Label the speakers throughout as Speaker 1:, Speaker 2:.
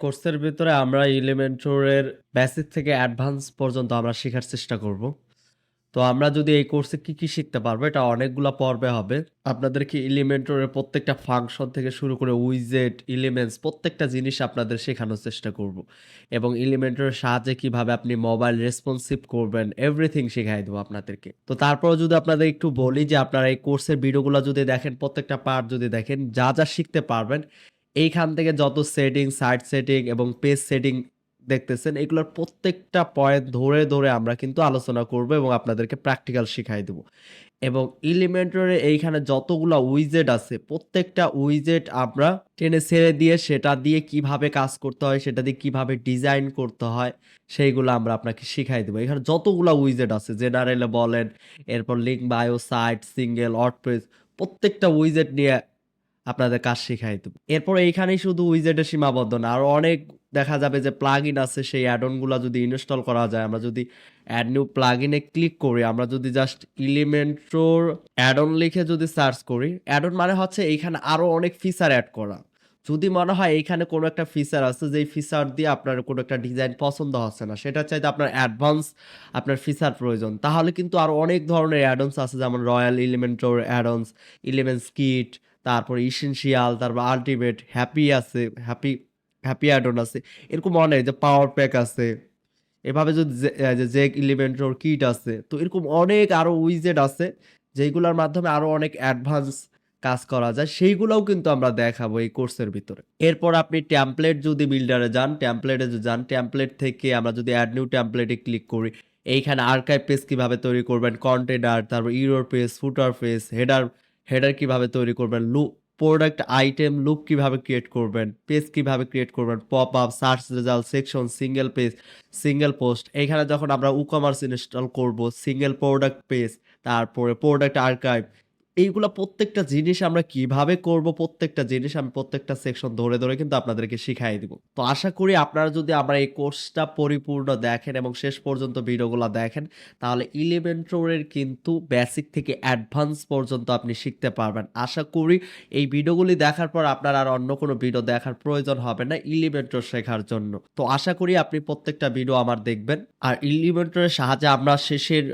Speaker 1: কোর্সের ভিতরে আমরা এলিমেন্টরের বেসিক থেকে অ্যাডভান্স পর্যন্ত আমরা শেখার চেষ্টা করব। তো আমরা যদি এই কোর্সে কি, কি শিখতে পারব এটা অনেকগুলা পর্বে হবে। আপনাদেরকে এলিমেন্টরের প্রত্যেকটা ফাংশন থেকে শুরু করে উইজেট, এলিমেন্টস প্রত্যেকটা জিনিস আপনাদের শেখানোর চেষ্টা করব। এবং এলিমেন্টরের সাহায্যে কীভাবে আপনি মোবাইল রেসপন্সিভ করবেন এভরিথিং শিখাই দেবো আপনাদেরকে। তো তারপরেও যদি আপনাদের একটু বলি যে আপনারা এই কোর্সের ভিডিওগুলো যদি দেখেন প্রত্যেকটা পার্ট যদি দেখেন যা, যা শিখতে পারবেন এইখান থেকে যত সেটিং, সাইট সেটিং এবং পেজ সেটিং দেখতেছেন এগুলোর প্রত্যেকটা পয়েন্ট ধরে, ধরে আমরা কিন্তু আলোচনা করব এবং আপনাদেরকে প্র্যাকটিক্যাল শিখাই দেব। এবং ইলিমেন্টরে এইখানে যতগুলা উইজেট আছে প্রত্যেকটা উইজেট আমরা টেনে ছেড়ে দিয়ে সেটা দিয়ে কীভাবে কাজ করতে হয়, সেটা দিয়ে কীভাবে ডিজাইন করতে হয় সেইগুলো আমরা আপনাকে শিখাই দেবো এখানে যতগুলা উইজেট আছে জেনারেলে বলেন, এরপর link bio, site, single, WordPress প্রত্যেকটা উইজেট নিয়ে আপনাদের কাজ শিখাই দেব। এরপর এইখানেই শুধু উইজেটে সীমাবদ্ধ না। আরও অনেক দেখা যাবে যে প্লাগইন আছে সেই অ্যাড-অন যদি ইনস্টল করা যায়, আমরা যদি অ্যাড নিউ প্লাগইন এ ক্লিক করি, আমরা যদি জাস্ট এলিমেন্টর অ্যাড-অন লিখে যদি সার্চ করি, অ্যাড-অন মানে হচ্ছে এইখানে আরও অনেক ফিচার অ্যাড করা। যদি মনে হয় এইখানে কোনো একটা ফিচার আছে যেই ফিচার দিয়ে আপনার কোনো একটা ডিজাইন পছন্দ হচ্ছে না, সেটা চাইতে আপনার অ্যাডভান্স আপনার ফিচার প্রয়োজন। তাহলে কিন্তু আরও অনেক ধরনের অ্যাড-অনস আছে যেমন royal elementor add ons, elements kit, তারপর এসেনশিয়াল, তারপর আল্টিমেট, হ্যাপি আছে, হ্যাপি হ্যাপি অ্যাড-অন আছে। এরকম অনেক যে পাওয়ার প্যাক আছে। এভাবে যদি জেক এলিমেন্টর কিট আছে। তো এরকম অনেক আরও উইজেট আছে যেইগুলার মাধ্যমে আরও অনেক অ্যাডভান্স কাজ করা যায় সেইগুলোও কিন্তু আমরা দেখাবো এই কোর্সের ভিতরে। এরপর আপনি টেমপ্লেট যদি বিল্ডারে যান, টেমপ্লেটে যদি যান, টেমপ্লেট থেকে আমরা যদি অ্যাড নিউ টেমপ্লেট এ ক্লিক করি, এইখানে আর্কাইভ পেজ কীভাবে তৈরি করবেন, কন্টেনার, তারপর error page, footer page, header header কীভাবে তৈরি করবেন, লুক প্রোডাক্ট আইটেম লুক কীভাবে ক্রিয়েট করবেন, পেজ কীভাবে ক্রিয়েট করবেন, pop up, search result, section, single page, single post. এখানে যখন আমরা ই-কমার্স ইনস্টল করব, সিঙ্গেল প্রোডাক্ট পেজ, তারপরে প্রোডাক্ট আর্কাইভ এইগুলা প্রত্যেকটা জিনিস আমরা কীভাবে করব, প্রত্যেকটা জিনিস আমি প্রত্যেকটা সেকশন ধরে, ধরে কিন্তু আপনাদেরকে শিখাই দিব। তো আশা করি আপনারা যদি আমার এই কোর্সটা পরিপূর্ণ দেখেন এবং শেষ পর্যন্ত ভিডিওগুলো দেখেন, তাহলে এলিমেন্টরের কিন্তু বেসিক থেকে অ্যাডভান্স পর্যন্ত আপনি শিখতে পারবেন। আশা করি এই ভিডিওগুলি দেখার পর আপনার আর অন্য কোনো ভিডিও দেখার প্রয়োজন হবে না এলিমেন্টর শেখার জন্য। তো আশা করি আপনি প্রত্যেকটা ভিডিও আমার দেখবেন। আর এলিমেন্টরের সাহায্যে আমরা শেষের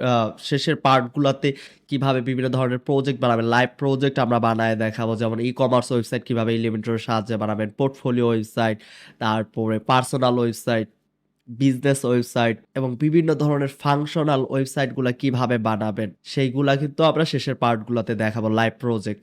Speaker 1: শেষের পার্টগুলাতে কীভাবে বিভিন্ন ধরনের প্রজেক্ট বানাবেন, লাইভ প্রজেক্ট আমরা বানায় দেখাবো। যেমন ই-কমার্স ওয়েবসাইট কীভাবে ইলিমেন্টের সাহায্যে বানাবেন, পোর্টফোলিও ওয়েবসাইট, তারপরে পার্সোনাল ওয়েবসাইট, বিজনেস ওয়েবসাইট এবং বিভিন্ন ধরনের ফাংশনাল ওয়েবসাইটগুলো কীভাবে বানাবেন সেইগুলা কিন্তু আমরা শেষের পার্টগুলোতে দেখাবো লাইভ প্রজেক্ট।